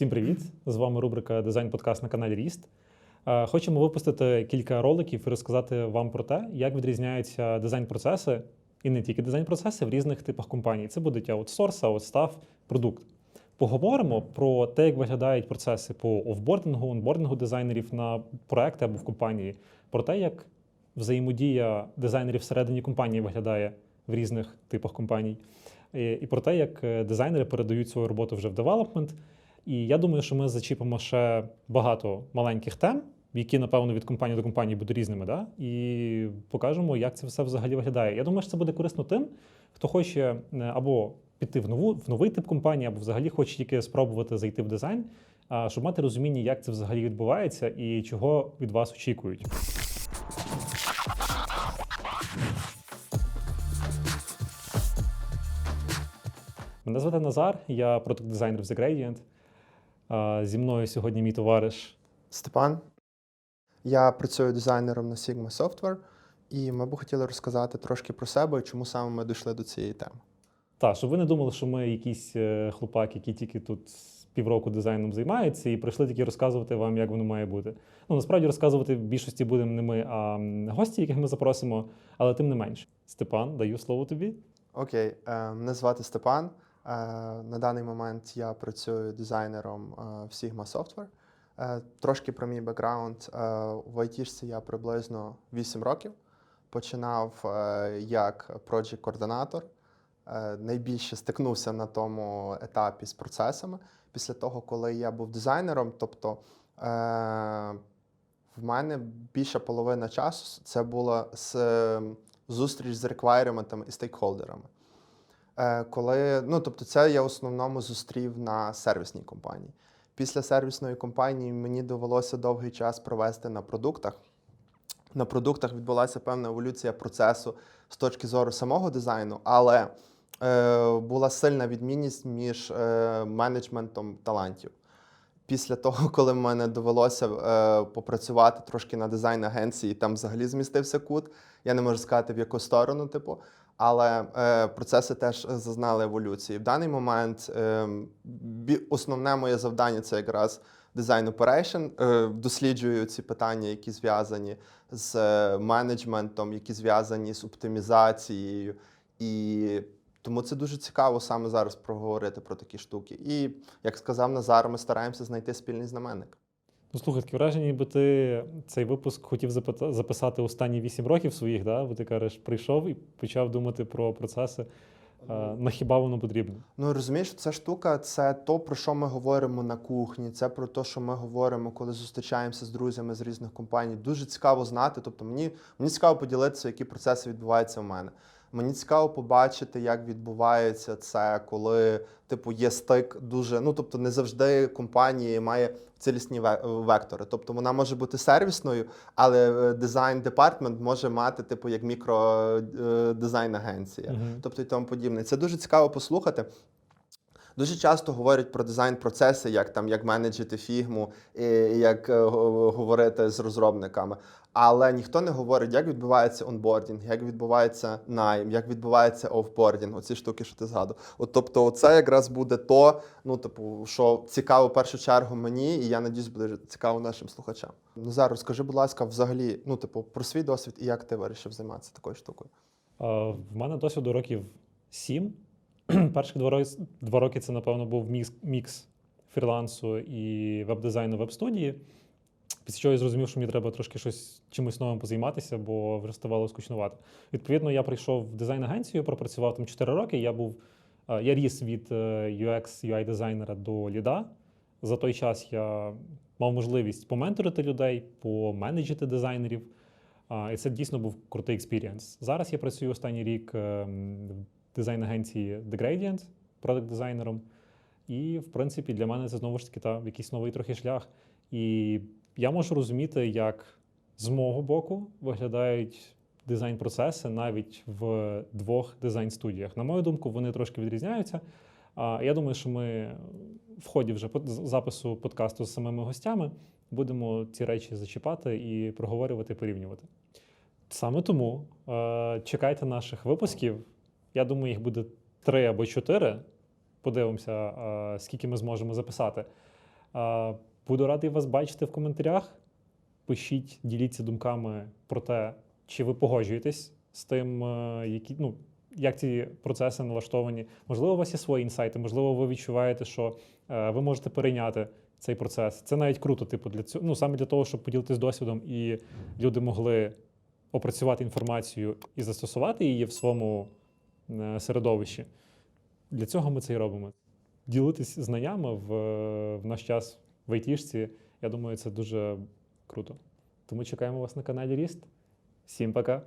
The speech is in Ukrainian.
Всім привіт! З вами рубрика Дизайн Подкаст на каналі Ріст. Е, Хочемо випустити кілька роликів і розказати вам про те, як відрізняються дизайн-процеси і не тільки дизайн-процеси в різних типах компаній. Це будуть аутсорс, аутстаф, продукт. Поговоримо про те, як виглядають процеси по офбордингу, онбордингу дизайнерів на проекти або в компанії, про те, як взаємодія дизайнерів всередині компанії виглядає в різних типах компаній, і і про те, як е, дизайнери передають свою роботу вже в девелопмент. І я думаю, що ми зачіпимо ще багато маленьких тем, які, напевно, від компанії до компанії будуть різними, да? і покажемо, як це все взагалі виглядає. Я думаю, що це буде корисно тим, хто хоче е, або піти в нову в новий тип компанії, або взагалі хоче тільки спробувати зайти в дизайн, щоб мати розуміння, як це взагалі відбувається і чого від вас очікують. Мене звати Назар, я продакт-дизайнер в The Gradient. Зі мною сьогодні мій товариш. Степан. Я працюю дизайнером на Sigma Software, і ми б хотіли розказати трошки про себе і чому саме ми дійшли до цієї теми. Та, щоб ви не думали, що ми якісь е, хлопаки, які тільки тут півроку дизайном займаються, і прийшли тільки розказувати вам, як воно має бути. Ну, насправді розказувати в більшості будемо не ми, а гості, яких ми запросимо, але тим не менше. Степан, даю слово тобі. Окей, е, мене звати Степан. Е, на даний момент я працюю дизайнером е, в Sigma Software. Е, трошки про мій бекграунд. В IT я приблизно 8 років. Починав як project-координатор. Е, найбільше стикнувся на тому етапі з процесами. Після того, коли я був дизайнером, тобто в мене більша половина часу це була зустріч з реквайрементами і стейкхолдерами. Е, коли, ну, тобто, це я в основному зустрів на сервісній компанії. Після сервісної компанії мені довелося довгий час провести на продуктах. На продуктах відбулася певна еволюція процесу з точки зору самого дизайну, але е, була сильна відмінність між е, менеджментом талантів. Після того, коли мене довелося е, попрацювати трошки на дизайн-агенції, там взагалі змістився кут. Я не можу сказати, в яку сторону, типу, але е, процеси теж зазнали еволюції. В даний момент е, основне моє завдання це якраз дизайн operation. Е, досліджую ці питання, які зв'язані з е, менеджментом, які зв'язані з оптимізацією. І тому це дуже цікаво саме зараз проговорити про такі штуки. І як сказав Назар, ми стараємося знайти спільний знаменник. Ну, слухай, таке враження, ніби ти цей випуск хотів записати останні 8 років своїх, да? бо ти кажеш, прийшов і почав думати про процеси. На хіба воно потрібно? Ну розумієш, ця штука це то, про що ми говоримо на кухні, це про те, що ми говоримо, коли зустрічаємося з друзями з різних компаній. Дуже цікаво знати. Тобто, мені, мені цікаво поділитися, які процеси відбуваються в мене. Мені цікаво побачити, як відбувається це, коли типу є стик дуже. Ну тобто, не завжди компанія має цілісні вектори. Тобто вона може бути сервісною, але дизайн департмент може мати, типу, як мікро е, Мгм. тобто і тому подібне. Це дуже цікаво послухати. Дуже часто говорять про дизайн-процеси, як там як менеджити фігму, і як е, говорити з розробниками. Але ніхто не говорить, як відбувається онбордінг, як відбувається найм, як відбувається офбордінг, оці штуки, що ти згадував. От тобто, це якраз буде то, ну типу, що цікаво в першу чергу мені, і я надіюсь, буде цікаво нашим слухачам. Назар, розкажи, будь ласка, взагалі, ну типу, про свій досвід і як ти вирішив займатися такою штукою. А, В мене досвіду років сім. Перших два роки, це, напевно, був мікс, фрілансу і веб-дизайну веб-студії. Після чого я зрозумів, що мені треба трошки щось чимось новим позайматися, бо вже ставало скучнувати. Відповідно, я прийшов в дизайн-агенцію, пропрацював там 4 роки. Я був е, я ріс від е, UX, UI дизайнера до ліда. За той час я мав можливість поменторити людей, поменеджити дизайнерів. І це дійсно був крутий експірієнс. Зараз я працюю останній рік ем, дизайн-агенції The Gradient, продакт-дизайнером. І, в принципі, для мене це знову ж таки та, якийсь новий трохи шлях. І я можу розуміти, як з мого боку виглядають дизайн-процеси навіть в двох дизайн-студіях. На мою думку, вони трошки відрізняються. А я думаю, що ми в ході вже запису подкасту з самими гостями будемо ці речі зачіпати і проговорювати, порівнювати. Саме тому е, чекайте наших випусків. Я думаю, їх буде три або чотири. Подивимося, е, скільки ми зможемо записати. Буду радий вас бачити в коментарях. Пишіть, діліться думками про те, чи ви погоджуєтесь з тим, е, які, ну, як ці процеси налаштовані. Можливо, у вас є свої інсайти, можливо, ви відчуваєте, що е, ви можете перейняти цей процес. Це навіть круто, типу, для цього, ну, саме для того, щоб поділитись досвідом, і люди могли опрацювати інформацію і застосувати її в своєму е, середовищі. Для цього ми це і робимо. Ділитись знаннями в, в наш час в айтішці, я думаю, це дуже круто. Тому чекаємо вас на каналі Ріст. Всім пока!